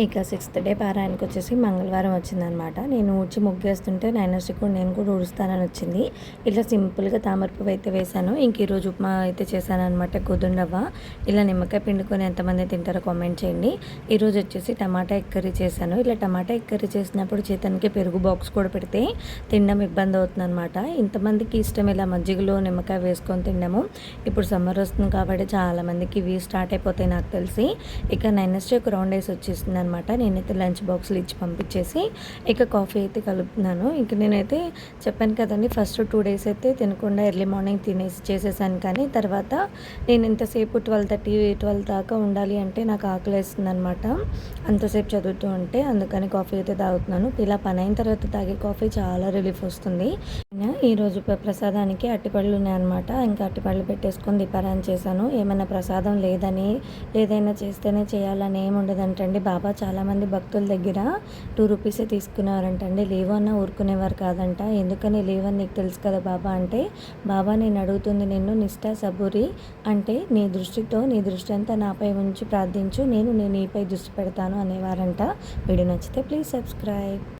ఇక sixth day పారాయణకు వచ్చేసి మంగళవారం వచ్చిందనమాట. నేను ఊడ్చి ముగ్గేస్తుంటే నైనర్స్కి కూడా నేను కూడా ఊడుస్తానని వచ్చింది. ఇట్లా సింపుల్గా తామరపువ్వు అయితే వేశాను. ఇంక ఈరోజు ఉప్మా అయితే చేశానమాట అనమాట కుదుండవ్వ ఇలా నిమ్మకాయ పిండుకొని ఎంతమంది తింటారో కామెంట్ చేయండి. ఈరోజు వచ్చేసి టమాటా ఎక్కరీ చేశాను. ఇలా టమాటా ఎక్కరీ చేసినప్పుడు చేతనికి పెరుగు బాక్స్ కూడా పెడితే తినడం ఇబ్బంది అవుతుంది అనమాట ఇంతమందికి ఇష్టం ఇలా మజ్జిగలో నిమ్మకాయ వేసుకొని తినడము. ఇప్పుడు సమ్మర్ వస్తుంది కాబట్టి చాలామందికి ఇవి స్టార్ట్ అయిపోతాయి నాకు తెలిసి. ఇక నైనర్స్టీ ఒక రౌండ్ వేసి వచ్చేసింది అనమాట నేనైతే లంచ్ బాక్స్లు ఇచ్చి పంపించేసి ఇక కాఫీ అయితే కలుపుతున్నాను. ఇంక నేనైతే చెప్పాను కదండి ఫస్ట్ టూ డేస్ అయితే తినకుండా ఎర్లీ మార్నింగ్ తినేసి చేసేసాను. కానీ తర్వాత నేను ఇంతసేపు ట్వెల్వ్ థర్టీ ట్వెల్వ్ దాకా ఉండాలి అంటే నాకు ఆకలి వేస్తుంది అనమాట అంతసేపు చదువుతూ ఉంటే అందుకని కాఫీ అయితే తాగుతున్నాను. ఇలా పని అయిన తర్వాత తాగే కాఫీ చాలా రిలీఫ్ వస్తుంది. ఈరోజు ప్రసాదానికి అట్టిపళ్ళు ఉన్నాయన్నమాట. ఇంకా అట్టిపళ్ళు పెట్టేసుకొని దీపారాయణ చేశాను. ఏమైనా ప్రసాదం లేదని ఏదైనా చేస్తేనే చేయాలని ఏమి ఉండదంటండి. బాబా చాలామంది భక్తుల దగ్గర టూ రూపీసే తీసుకునేవారంటండి లీవ్ అన్న ఊరుకునేవారు కాదంట. ఎందుకని లీవ్ అని నీకు తెలుసు కదా బాబా అంటే బాబా నేను అడుగుతుంది నిన్ను నిష్ఠ సబూరి అంటే నీ దృష్టితో నీ దృష్టి అంతా నాపై ఉంచి ప్రార్థించు. నేను నేను నీపై దృష్టి పెడతాను అనేవారంట. వీడియో నచ్చితే ప్లీజ్ సబ్స్క్రైబ్.